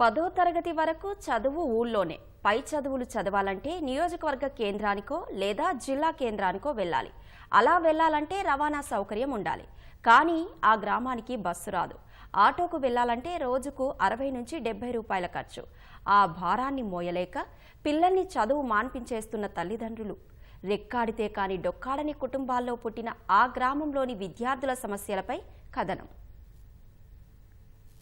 పదో తరగతి వరకు చదువు ఊళ్ళోనే. పై చదువులు చదవాలంటే నియోజకవర్గ కేంద్రానికో లేదా జిల్లా కేంద్రానికో వెళ్ళాలి. అలా వెళ్ళాలంటే రవాణా సౌకర్యం ఉండాలి. కానీ ఆ గ్రామానికి బస్సు రాదు. ఆటోకు వెళ్ళాలంటే రోజుకు అరవై నుంచి డెబ్బై రూపాయల ఖర్చు. ఆ భారాన్ని మోయలేక పిల్లల్ని చదువు మాన్పించేస్తున్న తల్లిదండ్రులు. రెక్కాడితే కాని డొక్కాడని కుటుంబాల్లో పుట్టిన ఆ గ్రామంలోని విద్యార్థుల సమస్యలపై కథనం.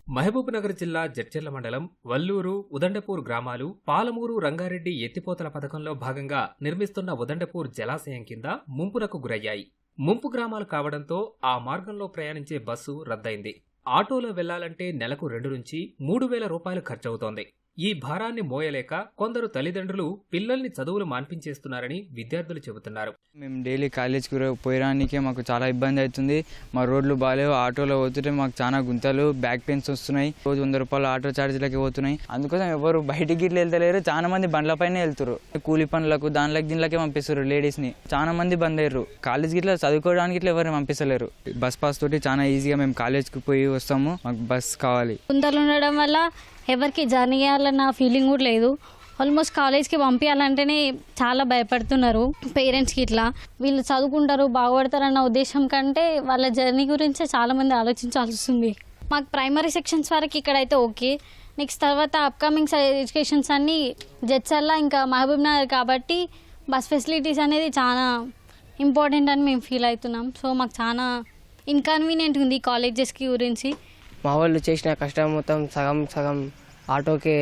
మహబూబ్నగర్ జిల్లా జడ్చెర్ల మండలం వల్లూరు ఉదండపూర్ గ్రామాలు పాలమూరు రంగారెడ్డి ఎత్తిపోతల పథకంలో భాగంగా నిర్మిస్తున్న ఉదండపూర్ జలాశయం కింద ముంపునకు గురయ్యాయి. ముంపు గ్రామాలు కావడంతో ఆ మార్గంలో ప్రయాణించే బస్సు రద్దయింది. ఆటోలో వెళ్ళాలంటే నెలకు రెండు నుంచి మూడు వేల రూపాయలు ఖర్చవుతోంది. ఈ భారాన్ని మోయలేక కొందరు తల్లిదండ్రులు పిల్లల్ని చదువులు మాన్పించేస్తున్నారని విద్యార్థులు చెబుతున్నారు. మేము డైలీ కాలేజ్కి పోయడానికే మాకు చాలా ఇబ్బంది అవుతుంది. మా రోడ్లు బాగాలేవు ఆటోలో పోతుంటే మాకు చాలా గుంతలు బ్యాక్ పెయిన్స్ వస్తున్నాయి. రోజు వంద రూపాయలు ఆటో ఛార్జీలకి పోతున్నాయి. అందుకోసం ఎవరు బయటికి ఇట్లా వెళ్తలేరు చాలా మంది బండ్లపైనే వెళ్తారు కూలి పనులకు దానిలోకి దీనిలోకే పంపిస్తారు లేడీస్ని. చాలా మంది బంద్ అయ్యారు కాలేజ్కి ఇట్లా చదువుకోవడానికి ఇట్లా ఎవరిని పంపిస్తలేరు. బస్ పాస్ తోటి చాలా ఈజీగా మేము కాలేజ్కి పోయి వస్తాము. మాకు బస్ కావాలి. గుంతలు ఉండడం వల్ల ఎవరికి జర్నీ చేయాలన్న ఫీలింగ్ కూడా లేదు. ఆల్మోస్ట్ కాలేజ్కి పంపించాలంటేనే చాలా భయపడుతున్నారు పేరెంట్స్కి ఇట్లా. వీళ్ళు చదువుకుంటారు బాగుపడతారన్న ఉద్దేశం కంటే వాళ్ళ జర్నీ గురించే చాలామంది ఆలోచించాల్సి వస్తుంది. మాకు ప్రైమరీ సెక్షన్స్ వరకు ఇక్కడైతే ఓకే నెక్స్ట్ తర్వాత అప్కమింగ్ ఎడ్యుకేషన్స్ అన్నీ జడ్చల్లా ఇంకా మహబూబ్ నగర్ కాబట్టి బస్ ఫెసిలిటీస్ అనేది చాలా ఇంపార్టెంట్ అని మేము ఫీల్ అవుతున్నాం. సో మాకు చాలా ఇన్కన్వీనియంట్ ఉంది కాలేజెస్కి గురించి. మా వాళ్ళు చేసిన కష్టం మొత్తం సగం సగం ఆటోకి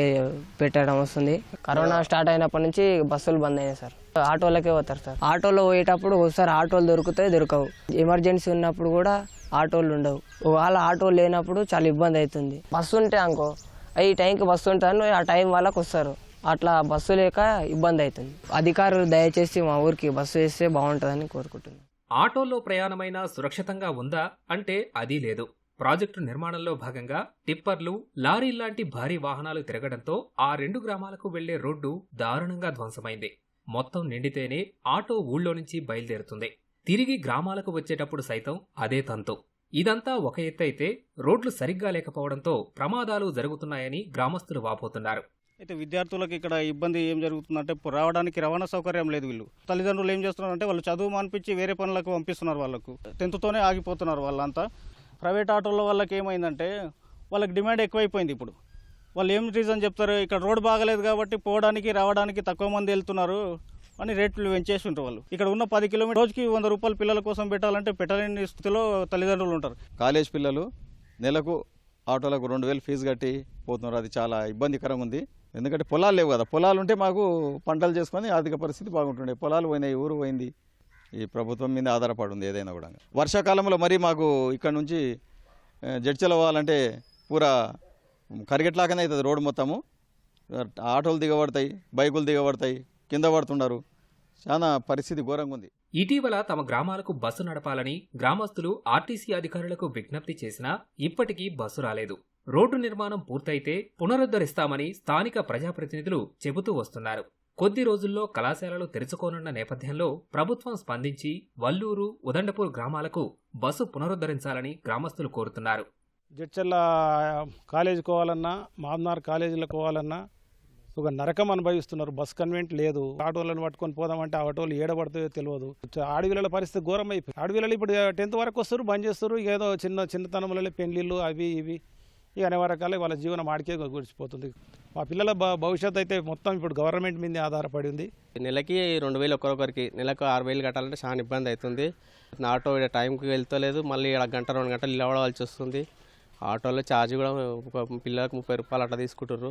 పెట్టడం వస్తుంది. కరోనా స్టార్ట్ అయినప్పటి నుంచి బస్సులు బంద్ అయినాయి సార్. ఆటోలకే పోతారు సార్. ఆటోలో పోయేటప్పుడు ఒకసారి ఆటోలు దొరుకుతాయి దొరకవు. ఎమర్జెన్సీ ఉన్నప్పుడు కూడా ఆటోలు ఉండవు. ఒకవేళ ఆటో లేనప్పుడు చాలా ఇబ్బంది అవుతుంది. బస్సు ఉంటే అనుకో ఈ టైంకి బస్సు ఉంటాను ఆ టైం వాళ్ళకి వస్తారు. అట్లా బస్సు లేక ఇబ్బంది అవుతుంది. అధికారులు దయచేసి మా ఊరికి బస్సు వేస్తే బాగుంటుందని కోరుకుంటున్నాను ఆటోలో ప్రయాణమైనా సురక్షితంగా ఉందా అంటే అది లేదు. ప్రాజెక్టు నిర్మాణంలో భాగంగా టిప్పర్లు లారీల్లాంటి భారీ వాహనాలు తిరగడంతో ఆ రెండు గ్రామాలకు వెళ్ళే రోడ్డు దారుణంగా ధ్వంసమైంది. మొత్తం నిండితేనే ఆటో ఊళ్ళో నుంచి బయలుదేరుతుంది. తిరిగి గ్రామాలకు వచ్చేటప్పుడు సైతం అదే తంతు. ఇదంతా ఒక ఎత్తు అయితే రోడ్లు సరిగ్గా లేకపోవడంతో ప్రమాదాలు జరుగుతున్నాయని గ్రామస్తులు వాపోతున్నారు. అయితే విద్యార్థులకు ఇక్కడ ఇబ్బంది ఏం జరుగుతుందంటే రావడానికి రవాణా సౌకర్యం లేదు వీళ్ళు. తల్లిదండ్రులు ఏం చేస్తున్నారంటే వాళ్ళు చదువు మానిపించి వేరే పనులకు పంపిస్తున్నారు వాళ్ళకు. టెన్త్తోనే ఆగిపోతున్నారు వాళ్ళంతా. ప్రైవేట్ ఆటోల వాళ్ళకి ఏమైందంటే వాళ్ళకి డిమాండ్ ఎక్కువైపోయింది ఇప్పుడు. వాళ్ళు ఏం రీజన్ చెప్తారు? ఇక్కడ రోడ్ బాగలేదు కాబట్టి పోవడానికి రావడానికి తక్కువ మంది వెళ్తున్నారు అని రేట్లు పెంచేసి ఉంటారు వాళ్ళు. ఇక్కడ ఉన్న పది కిలోమీటర్ రోజుకి వంద రూపాయలు పిల్లల కోసం పెట్టాలంటే పెట్టలేని స్థితిలో తల్లిదండ్రులు ఉంటారు. కాలేజ్ పిల్లలు నెలకు ఆటోలకు రెండు వేలు ఫీజు కట్టి పోతున్నారు. అది చాలా ఇబ్బందికరంగా ఉంది. ఎందుకంటే పొలాలు లేవు కదా. పొలాలు ఉంటే మాకు పంటలు చేసుకొని ఆర్థిక పరిస్థితి బాగుంటుండే. పొలాలు పోయినాయి ఊరు పోయింది. ఈ ప్రభుత్వం మీద ఆధారపడి ఉంది ఏదైనా కూడా. వర్షాకాలంలో మరీ మాకు ఇక్కడ నుంచి జడ్చలు అవ్వాలంటే పూరా కరిగట్లాగానే అవుతుంది రోడ్డు మొత్తము. ఆటోలు దిగబడతాయి బైకులు దిగబడతాయి కింద పడుతున్నారు చాలా పరిస్థితి ఘోరంగా ఉంది. ఇటీవల తమ గ్రామాలకు బస్సు నడపాలని గ్రామస్తులు ఆర్టీసీ అధికారులకు విజ్ఞప్తి చేసినా ఇప్పటికీ బస్సు రాలేదు. రోడ్డు నిర్మాణం పూర్తయితే పునరుద్ధరిస్తామని స్థానిక ప్రజాప్రతినిధులు చెబుతూ వస్తున్నారు. కొద్ది రోజుల్లో కళాశాలలు తెరుచుకోనున్న నేపథ్యంలో ప్రభుత్వం స్పందించి వల్లూరు ఉదండపూర్ గ్రామాలకు బస్సు పునరుద్ధరించాలని గ్రామస్తులు కోరుతున్నారు. జడ్చర్ల కాలేజీకి పోవాలన్నా మామ్నార్ కాలేజీలో పోవాలన్నా ఒక నరకం అనుభవిస్తున్నారు. బస్ కన్వెంట్ లేదు. ఆటోలను పట్టుకొని పోదామంటే ఆ ఆటోలు ఏడబడుతుందో తెలియదు. అడవిల పరిస్థితి ఘోరం అయిపోయింది అడవిలలో ఇప్పుడు టెన్త్ వరకు వస్తారు బంద్ చేస్తారు. ఏదో చిన్న చిన్నతనంలో పెళ్ళిళ్ళు అవి ఇవి. ఇక అనే రకాల వాళ్ళ జీవనం ఆడికే గుడిచిపోతుంది. మా పిల్లల భవిష్యత్ భవిష్యత్తు అయితే మొత్తం ఇప్పుడు గవర్నమెంట్ మీద ఆధారపడి ఉంది. నెలకి రెండు వేలు ఒక్కొక్కరికి నెలకు ఆరు వేలు కట్టాలంటే చాలా ఇబ్బంది అవుతుంది. నా ఆటో టైంకి వెళ్తలేదు మళ్ళీ ఈడ గంట రెండు గంటలు నిలబడవలసి వస్తుంది. ఆటోలో ఛార్జ్ కూడా ఒక పిల్లలకు ముప్పై రూపాయలు అట్లా తీసుకుంటారు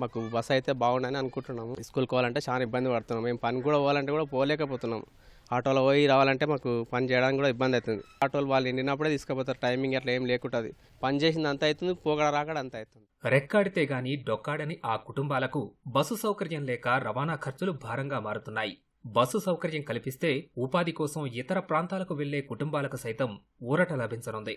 మాకు బస్ అయితే బాగుండని అనుకుంటున్నాము. స్కూల్కి పోవాలంటే చాలా ఇబ్బంది పడుతున్నాం. మేము పని కూడా పోవాలంటే కూడా పోలేకపోతున్నాం. ఆటోలో పోయి రావాలంటే మాకు పని చేయడానికి కూడా ఇబ్బంది అవుతుంది. ఆటోలు వాళ్ళు ఎండినప్పుడే తీసుకుపోతారు. టైమింగ్ అట్లా ఏం లేకుంటుంది పని చేసింది అంత అవుతుంది పోగడ రాకడ అంత అవుతుంది. రెక్కాడితే గాని డొక్కాడని ఆ కుటుంబాలకు బస్సు సౌకర్యం లేక రవాణా ఖర్చులు భారంగా మారుతున్నాయి. బస్సు సౌకర్యం కల్పిస్తే ఉపాధి కోసం ఇతర ప్రాంతాలకు వెళ్ళే కుటుంబాలకు సైతం ఊరట లభించనుంది.